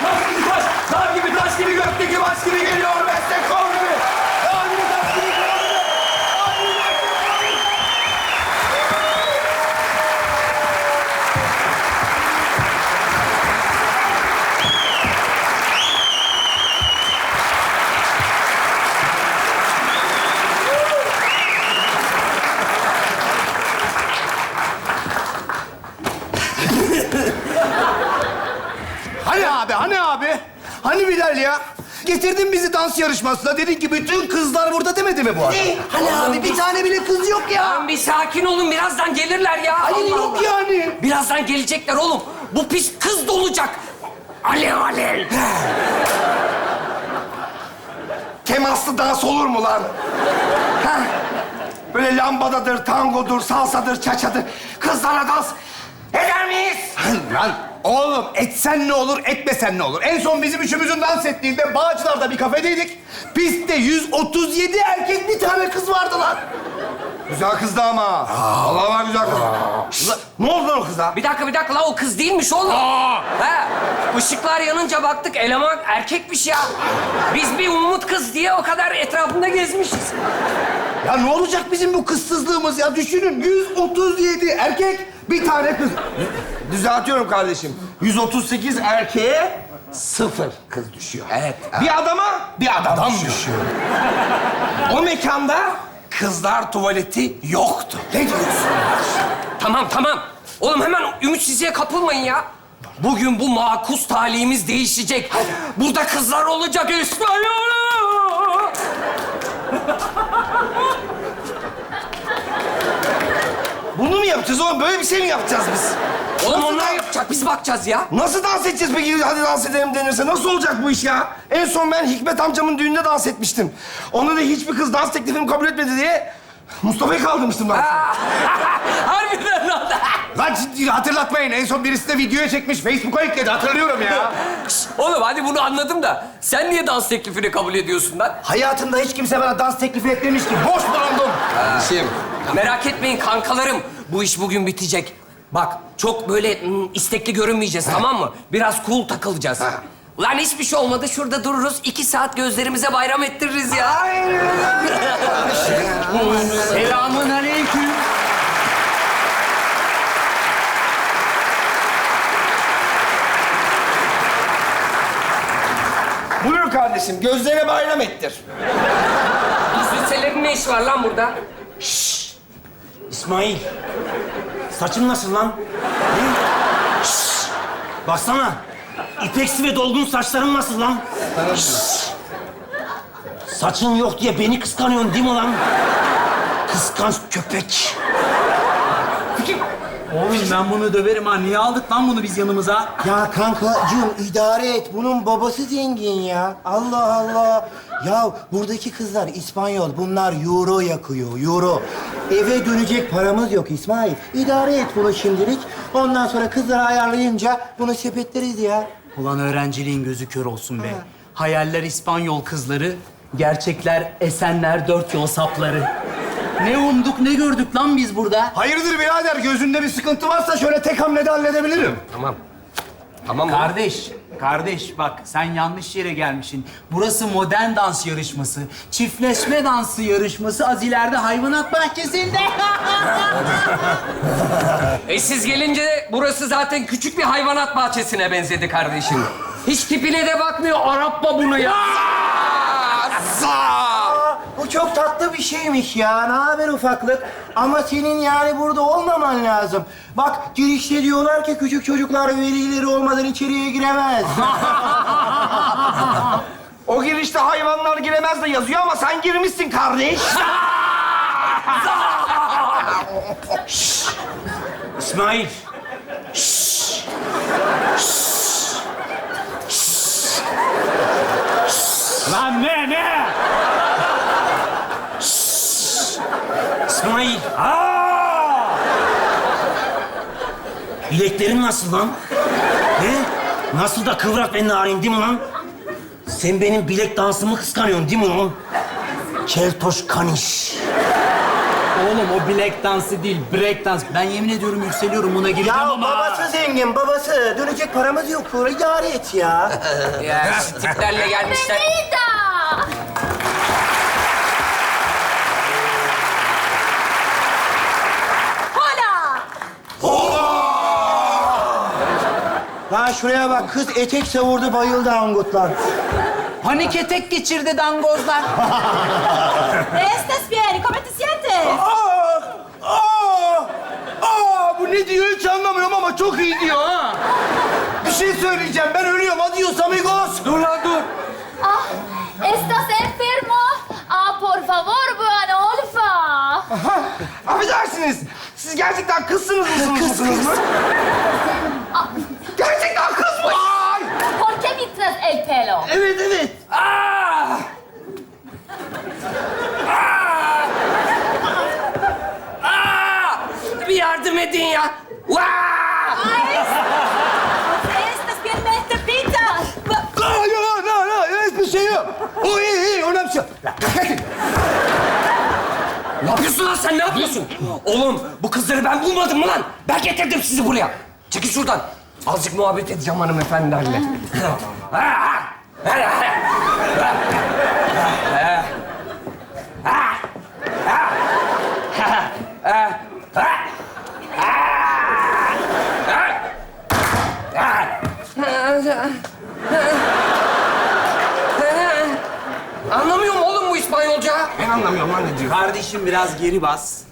Hallelujah. Hani Bilal ya? Getirdin bizi dans yarışmasına. Dedin ki bütün kızlar burada demedi mi bu arada? Hani abi bir tane bile kız yok ya. Lan bir sakin olun. Birazdan gelirler ya. Hayır Allah yok Allah. yani. Birazdan gelecekler oğlum. Bu pis kız dolacak. Alev alev. Temaslı dans olur mu lan? Ha? Böyle lambadadır, tangodur, salsadır, çaçadır. Kızlara dans eder miyiz? Lan oğlum etsen ne olur, etmesen ne olur? En son bizim üçümüzün dans ettiğinde Bağcılar'da bir kafedeydik. Pistte 137 erkek bir tane kız vardı lan. Güzel kızdı ama. Allah var güzel kız. Ne oldu lan o kıza? Bir dakika bir dakika la o kız değilmiş oğlum. He. Işıklar yanınca baktık eleman erkekmiş ya. Biz bir umut kız diye o kadar etrafında gezmişiz. Ya ne olacak bizim bu kızsızlığımız ya? Düşünün 137 erkek bir tane kız. Düzeltiyorum kardeşim. 138 erkeğe sıfır kız düşüyor. Evet. Bir adama bir adam, düşüyor. o mekanda kızlar tuvaleti yoktu. Ne diyorsun? Tamam tamam. Oğlum hemen ümitsizliğe kapılmayın ya. Bugün bu makus talihimiz değişecek. Burada kızlar olacak İsmail. Bunu mu yapacağız oğlum? Böyle bir şey mi yapacağız biz? Oğlum onlar yapacak biz bakacağız ya. Nasıl dans edeceğiz peki? Hadi dans edelim denirse. Nasıl olacak bu iş ya? En son ben Hikmet amcamın düğününde dans etmiştim. Onda da hiçbir kız dans teklifimi kabul etmedi diye Mustafa'yı kaldırmıştım ben. Harbiden lan. Lan ciddi hatırlatmayın. En son birisi de videoya çekmiş. Facebook'a yükledi. Hatırlıyorum ya. Oğlum hadi bunu anladım da sen niye dans teklifini kabul ediyorsun lan? Hayatımda hiç kimse bana dans teklifi etmemiş ki. Boş bulundum. Merak etmeyin kankalarım. Bu iş bugün bitecek. Bak çok böyle hmm, istekli görünmeyeceğiz tamam mı? Biraz cool takılacağız. Lan hiçbir şey olmadı. Şurada dururuz. iki saat gözlerimize bayram ettiririz ya. Selamun aleyküm. Buyur kardeşim. Gözlerine bayram ettir. Liselerin ne işi var lan burada? İsmail. Saçın nasıl lan? Ne? Şşş! Baksana. İpeksi ve dolgun saçların nasıl lan? Şşş! Saçın yok diye beni kıskanıyorsun değil mi lan? Kıskanç köpek. Oğlum ben bunu döverim ha. Niye aldık lan bunu biz yanımıza? Ya kankacığım idare et. Bunun babası zengin ya. Allah Allah. Ya buradaki kızlar İspanyol. Bunlar euro yakıyor, euro. Eve dönecek paramız yok İsmail. İdare et bunu şimdilik. Ondan sonra kızları ayarlayınca bunu sepetleriz ya. Ulan öğrenciliğin gözü kör olsun be. Hayaller İspanyol kızları, gerçekler Esenler dört yol sapları. Ne umduk ne gördük lan biz burada. Hayırdır birader? Gözünde bir sıkıntı varsa şöyle tek hamlede halledebilirim. Tamam. Tamam mı? Kardeş, kardeş bak sen yanlış yere gelmişsin. Burası modern dans yarışması. Çiftleşme dansı yarışması az ileride hayvanat bahçesinde. E siz gelince burası zaten küçük bir hayvanat bahçesine benzedi kardeşim. Hiç tipine de bakmıyor. Arap bunu ya. Bu çok tatlı bir şeymiş ya. Ne haber ufaklık? Ama senin yani burada olmaman lazım. Bak girişte diyorlar ki küçük çocuklar velileri olmadan içeriye giremez. O girişte hayvanlar giremez de yazıyor ama sen girmişsin kardeş. İsmail. Lan ne ne? İsmail. Aa! Bileklerin nasıl lan? Ne? Nasıl da kıvrak ve narin değil mi lan? Sen benim bilek dansımı kıskanıyorsun değil mi lan? Keltoş kaniş. Oğlum o bilek dansı değil, break dans. Ben yemin ediyorum yükseliyorum buna gireceğim Ya ama. babası zengin, babası. Dönecek paramız yok. İdare et ya. Ya şu tiplerle gelmişler. Vida! Hola! Şuraya bak. Kız etek savurdu, bayıldı angutlar. Panik etek geçirdi dangozlar. ¿Estás bien? ¿Cómo te sientes? Aa! Aa! Aa! Bu ne diyor hiç anlamıyorum ama çok iyi diyor ha. Bir şey söyleyeceğim. Ben ölüyorum. Adios amigos. Dur lan dur. Ah, ¿estás enfermo? Ah, por favor, buena olfa. Affedersiniz. Siz gerçekten kızsınız mısınız? Kızsınız mı? Gerçekten kız mı? Ay! ¿Por qué me traes el pelo? Evet evet. Aa! Aa! Aa! Bir ya. Vaa! ¿Estás bien, Mentepita? Aa, yok, yok, yok, yok, hiçbir şey yok. O iyi, iyi, ona bir şey yok. Ne yapıyorsun lan sen ne yapıyorsun? Oğlum bu kızları ben bulmadım mı lan? Ben getirdim sizi buraya. Çekil şuradan. Azıcık muhabbet edeceğim hanımefendilerle. Anlamıyorum oğlum bu İspanyolca. Ben anlamıyorum lan ne diyor. Kardeşim biraz geri bas.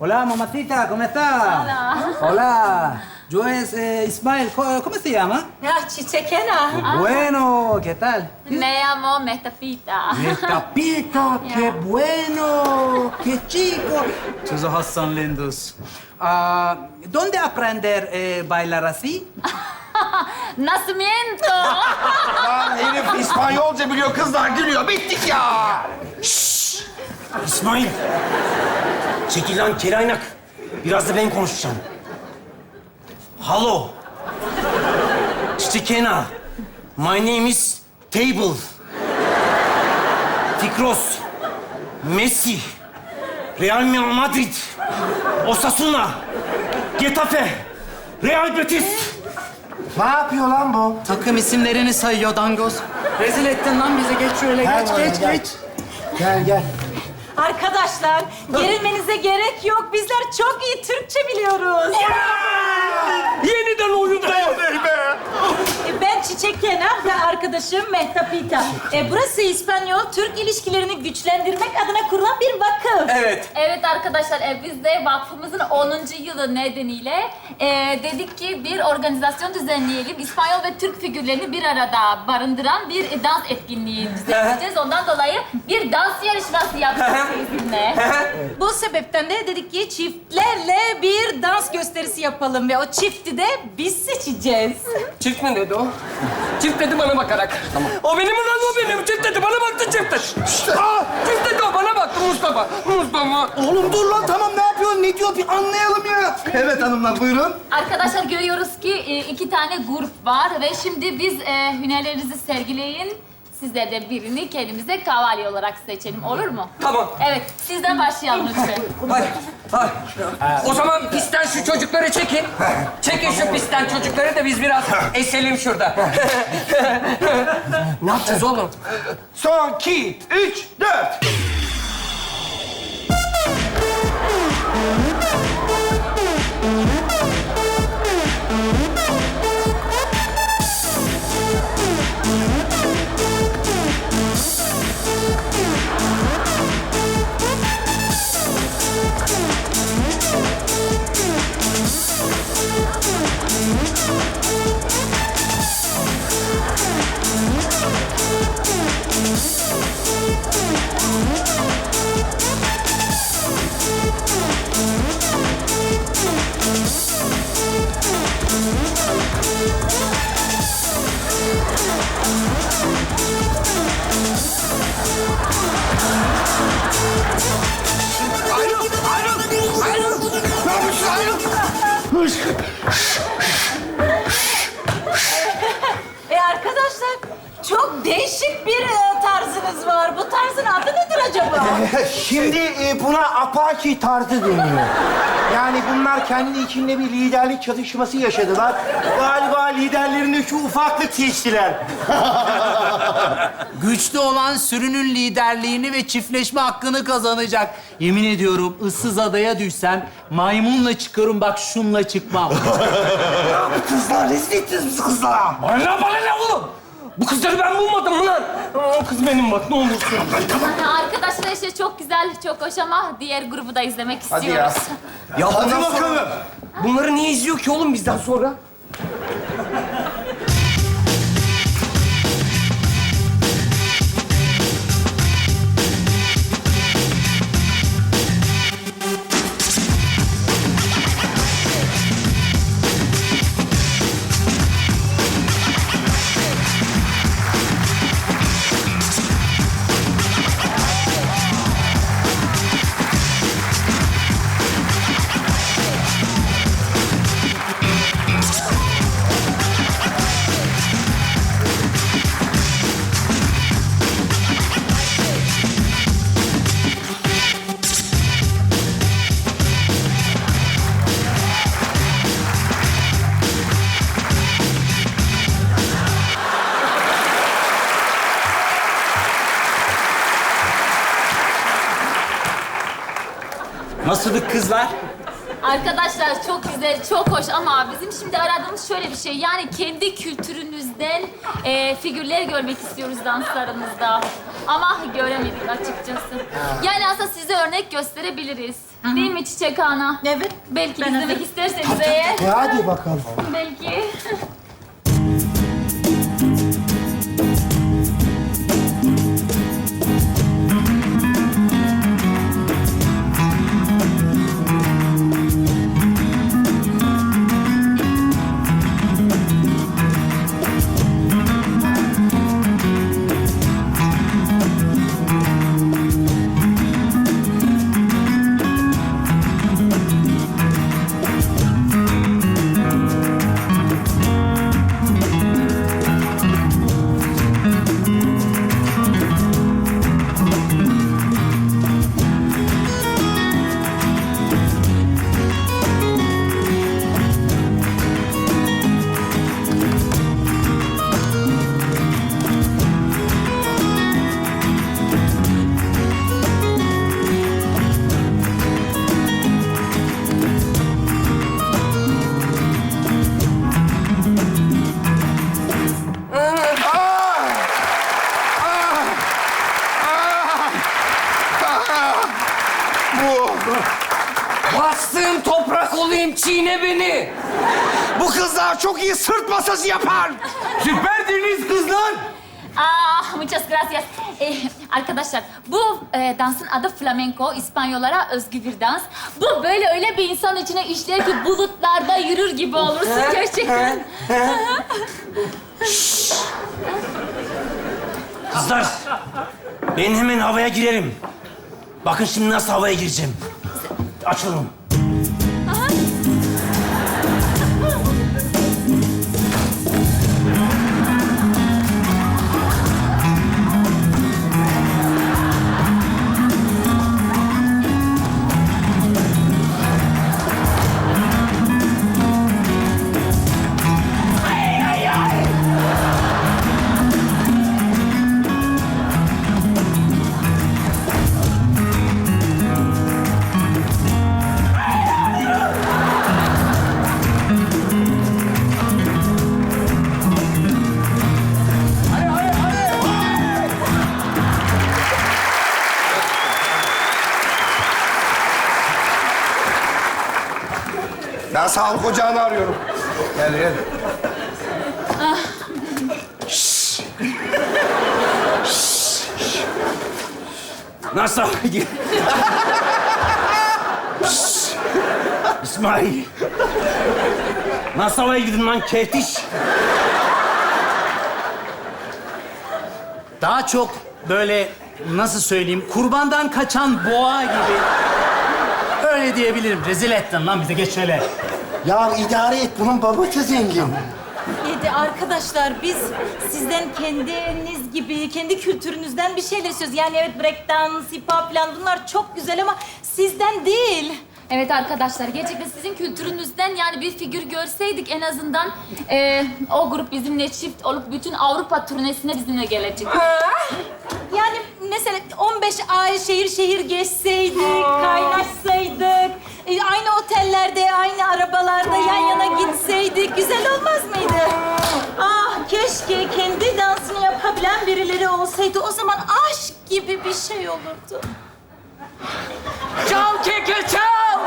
Hola, mamacita, ¿cómo estás? Hola. Hola. Yo es eh, Ismael. ¿Cómo, cómo se llama? Ya, chichequena. Bueno, ¿qué tal? Me llamo Metapita. Metapita, qué bueno, qué chico. Sus ojos son lindos. Ah, ¿Dónde aprender eh, bailar así? Nacimiento. Lan herif İspanyolca biliyor, kızlar gülüyor. Bittik ya. İsmail. Çekil lan kelaynak. Biraz da ben konuşacağım. Hello. Chichikena. My name is Table. Fikros. Messi. Real Madrid. Osasuna. Getafe. Real Betis. Ne yapıyor lan bu? Takım isimlerini sayıyor dangoz. Rezil ettin lan bizi. Geç şöyle, geç, buraya, geç, gel. geç. Gel gel. Arkadaşlar, gerilmenize gerek yok. Bizler çok iyi Türkçe biliyoruz. Yeniden oyundayım. E, Ben Çiçek Kenar ve arkadaşım Mehtap İta. E, burası İspanyol-Türk ilişkilerini güçlendirmek adına kurulan bir vakıf. Evet. Evet arkadaşlar, e, biz de vakfımızın 10. yılı nedeniyle e, dedik ki bir organizasyon düzenleyelim. İspanyol ve Türk figürlerini bir arada barındıran bir e, dans etkinliği düzenleyeceğiz. Ondan dolayı bir dans yarışması yapacağız sizinle. Bu sebepten de dedik ki çiftlerle bir dans gösterisi yapalım ve o çifti de biz seçeceğiz. Çift mi dedi o? Çift dedi bana bakarak. O benim lan o benim. Çift dedi bana baktı çift dedi. Aa, çift dedi o bana baktı Mustafa. Mustafa. Oğlum dur lan tamam ne yapıyorsun? Ne diyor bir anlayalım ya. Evet hanımlar buyurun. Arkadaşlar görüyoruz ki e, iki tane grup var ve şimdi biz e, hünerlerinizi sergileyin. Sizler de birini kendimize kavalye olarak seçelim. Olur mu? Tamam. Evet, sizden başlayalım lütfen. Hadi. Hadi. O zaman pistten şu çocukları çekin. Çekin şu pistten çocukları da biz biraz eselim şurada. ne yapacağız oğlum? Son iki, üç, dört. Apache tarzı deniyor. Yani bunlar kendi içinde bir liderlik çatışması yaşadılar. Galiba liderlerinde şu ufaklık seçtiler. Güçlü olan sürünün liderliğini ve çiftleşme hakkını kazanacak. Yemin ediyorum ıssız adaya düşsem maymunla çıkarım bak şunla çıkmam. Kızlar rezil ettiniz bizi kızlara. Bana ne bana ne oğlum? Bu kızları ben bulmadım mı lan? O kız benim bak ne olursun. Arkadaşlar işte çok güzel, çok hoş ama diğer grubu da izlemek Hadi istiyoruz. ya. Ya Hadi bundan sonra- bakalım. Bunları niye izliyor ki oğlum bizden sonra? Nasıldık kızlar? Arkadaşlar çok güzel, çok hoş ama bizim şimdi aradığımız şöyle bir şey. Yani kendi kültürünüzden e, figürler görmek istiyoruz danslarınızda. Ama göremedik açıkçası. Yani aslında size örnek gösterebiliriz. Değil mi Çiçek Ana? Evet. Belki Ben izlemek isterseniz eğer. E hadi bakalım. Belki. Kızlar çok iyi sırt masajı yapar. Süperdiniz kızlar. Ah, muchas gracias. Eh, arkadaşlar, bu e, dansın adı flamenco, İspanyollara özgü bir dans. Bu böyle öyle bir insan içine işler ki bulutlarda yürür gibi olursun gerçekten. Kızlar, ben hemen havaya girerim. Bakın şimdi nasıl havaya gireceğim. Açılın. Sağlık ocağını arıyorum. Gel gel. Nasıl havaya gir... Şşş! İsmail. Nasıl havaya girdin lan kehtiş? Daha çok böyle nasıl söyleyeyim kurbandan kaçan boğa gibi. Öyle diyebilirim. Rezil ettin lan bizi geç şöyle. Ya idare et bunun babası zengin. Yedi arkadaşlar biz sizden kendiniz gibi, kendi kültürünüzden bir şeyler istiyoruz. Yani evet breakdance, hip hop falan bunlar çok güzel ama sizden değil. Evet arkadaşlar gerçekten sizin kültürünüzden yani bir figür görseydik en azından e, o grup bizimle çift olup bütün Avrupa turnesine bizimle gelecek. Yani mesela 15 ay şehir şehir gezseydik, kaynaşsaydık, e, aynı otellerde, aynı arabalarda yan yana gitseydik güzel olmaz mıydı? Ah keşke kendi dansını yapabilen birileri olsaydı. O zaman aşk gibi bir şey olurdu. Çal keke çal!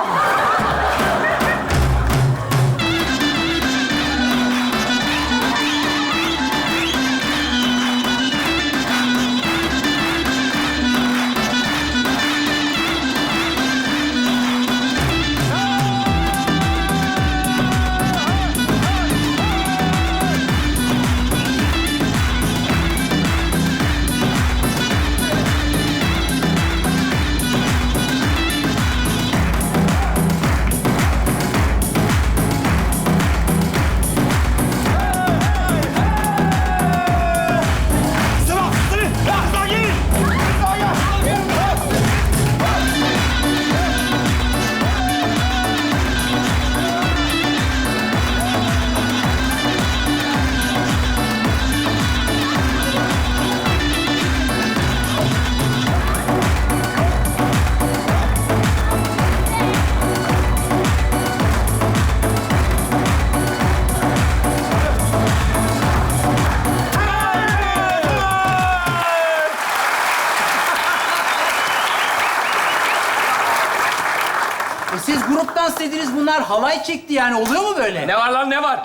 Dediniz bunlar halay çekti yani oluyor mu böyle? Ne var lan ne var?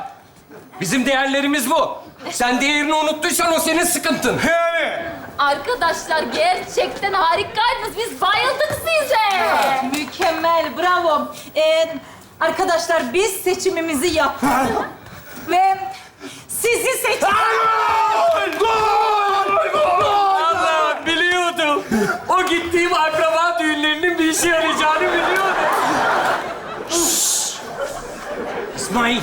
Bizim değerlerimiz bu. Sen değerini unuttuysan o senin sıkıntın. Arkadaşlar gerçekten harikaydınız. Biz bayıldık size. Mükemmel, bravo. Ee, arkadaşlar biz seçimimizi yaptık. Ve sizi seçtik. Allah biliyordum. O gittiğim akraba düğünlerinin bir işe yarayacağını biliyordum. İsmail.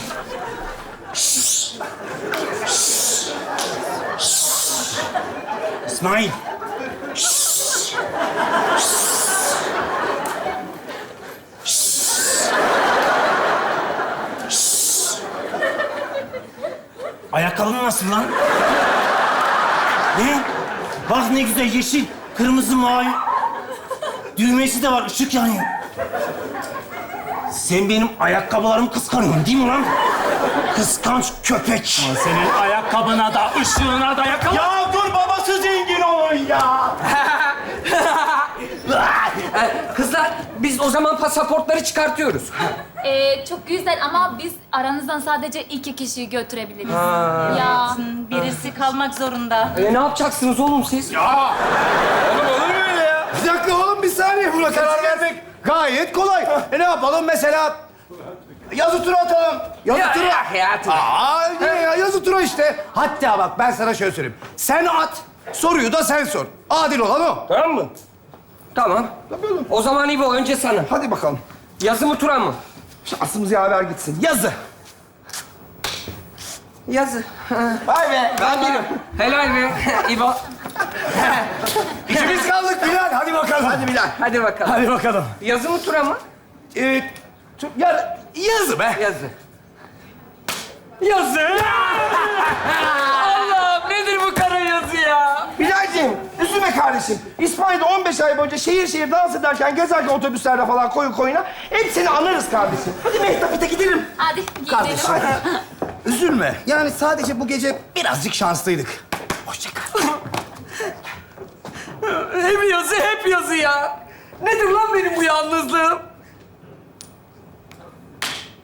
İsmail. Ayakkabın nasıl lan? Ne? Bak ne güzel yeşil, kırmızı, mavi. Düğmesi de var, ışık yanıyor. Sen benim ayakkabılarımı kıskanıyorsun değil mi lan? Kıskanç köpek. Senin ayakkabına da ışığına da yakala. Ya dur babası zengin olun ya. Kızlar biz o zaman pasaportları çıkartıyoruz. Ee, çok güzel ama biz aranızdan sadece iki kişiyi götürebiliriz. Ya. Birisi kalmak zorunda. E, ne yapacaksınız oğlum siz? Bir dakika oğlum bir saniye. Buna karar vermek gayet kolay. E ne yapalım mesela? Yazı tura atalım. Yazı Ya, tura. ya, ya, tura. Aa, ne ya, yazı tura işte. Hatta bak ben sana şöyle söyleyeyim. Sen at, soruyu da sen sor. Adil olan o. Tamam mı? Tamam. O zaman İbo önce sana. Hadi bakalım. Yazı mı Turan mı? Şansımız yaver gitsin. Yazı. Yazı. Vay be. Ben bilirim. Helal be İbo. İkimiz kaldık bakalım. Hadi Bilal. Hadi bakalım. Hadi bakalım. Yazı mı Turan mı? Ee, tu- ya, yazı be. Yazı. Yazı. Allah'ım nedir bu kara yazı ya? Bilal'cim, üzülme kardeşim. İspanya'da 15 ay boyunca şehir şehir dans ederken, gezerken otobüslerde falan koyun koyuna hepsini anarız kardeşim. Hadi Mehtap'ta gidelim. Hadi gidelim. Kardeşim. Üzülme. Yani sadece bu gece birazcık şanslıydık. Hoşça kal. Hep yazı, hep yazı ya. Nedir lan benim bu yalnızlığım?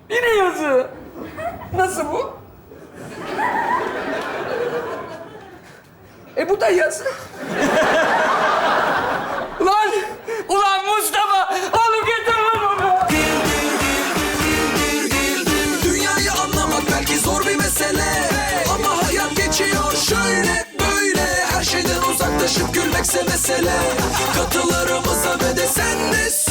Yine yazı. Nasıl bu? E bu da yazı. gelecekse mesele Katılarımıza ve de sen de